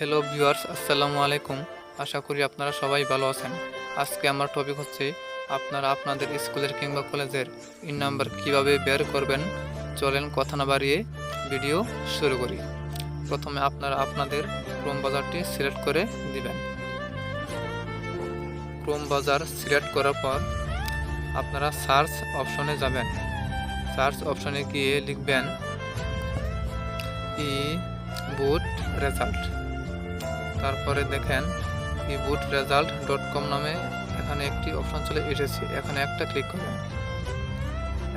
Hello viewers আসসালামু আলাইকুম। আশা করি আপনারা সবাই ভালো আছেন। আজকে আমার টপিক হচ্ছে, আপনারা আপনাদের স্কুলের কিংবা কলেজের ইন নাম্বার কীভাবে বের করবেন? চলেন কথা না বাড়িয়ে ভিডিও শুরু করি। প্রথমে আপনারা আপনাদের ক্রোম বাজারটি সিলেক্ট করে দিবেন। ক্রোম বাজার সিলেক্ট করার পর আপনারা সার্চ অপশনে যাবেন। সার্চ অপশনে গিয়ে লিখবেন ই বুট রেজাল্ট তারপরে দেখেন ই বুট রেজাল্ট ডট কম নামে এখানে একটি অপশন চলে এসেছে। এখানে একটা ক্লিক করবেন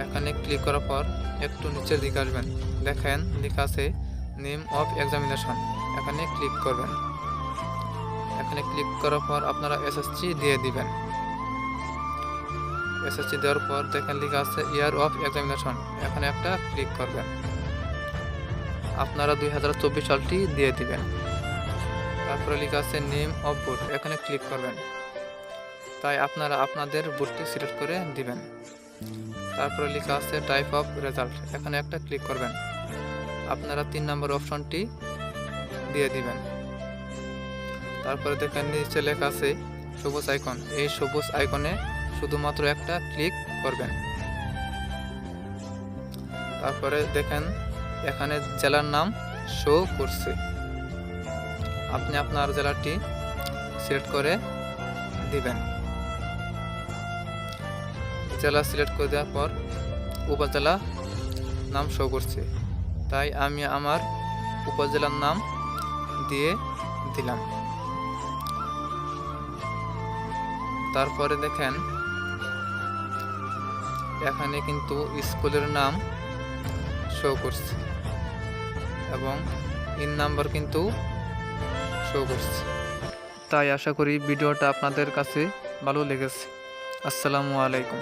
এখানে ক্লিক করার পর একটু নিচের দিকে আসবেন। দেখেন লেখা আছে নেম অফ এক্সামিনেশন এখানে ক্লিক করবেন। এখানে ক্লিক করার পর আপনারা এসএসসি দিয়ে দিবেন। এসএসসি দেওয়ার পর দেখেন লেখা আছে ইয়ার অফ এক্সামিনেশন এখানে একটা ক্লিক করবেন। আপনারা দুই হাজার চব্বিশ সালটি দিয়ে দিবেন। তারপরে লেখা আছে, নেম অফ বুট, এখানে ক্লিক করবেন। তাই আপনারা আপনাদের বুটটি সিলেক্ট করে দিবেন। তারপরে লেখা আছে টাইপ অফ রেজাল্ট, এখানে একটা ক্লিক করবেন। আপনারা তিন নম্বর অপশনটি দিয়ে দিবেন। তারপরে দেখেন নিচে লেখা আছে সবুজ আইকন, এই সবুজ আইকনে শুধুমাত্র একটা ক্লিক করবেন। তারপরে দেখেন এখানে জেলার নাম শো করছে। আপনি আপনার জেলাটি সিলেক্ট করে দিবেন। জেলা সিলেক্ট করে দেওয়ার পর উপজেলা নাম শো করছে। তাই আমি আমার উপজেলার নাম দিয়ে দিলাম। তারপরে দেখেন, এখানে কিন্তু স্কুলের নাম শো করছে। এবং ইন নাম্বার কিন্তু শো করছি। তাই আশা করি ভিডিওটা আপনাদের কাছে ভালো লেগেছে। আসসালামু আলাইকুম।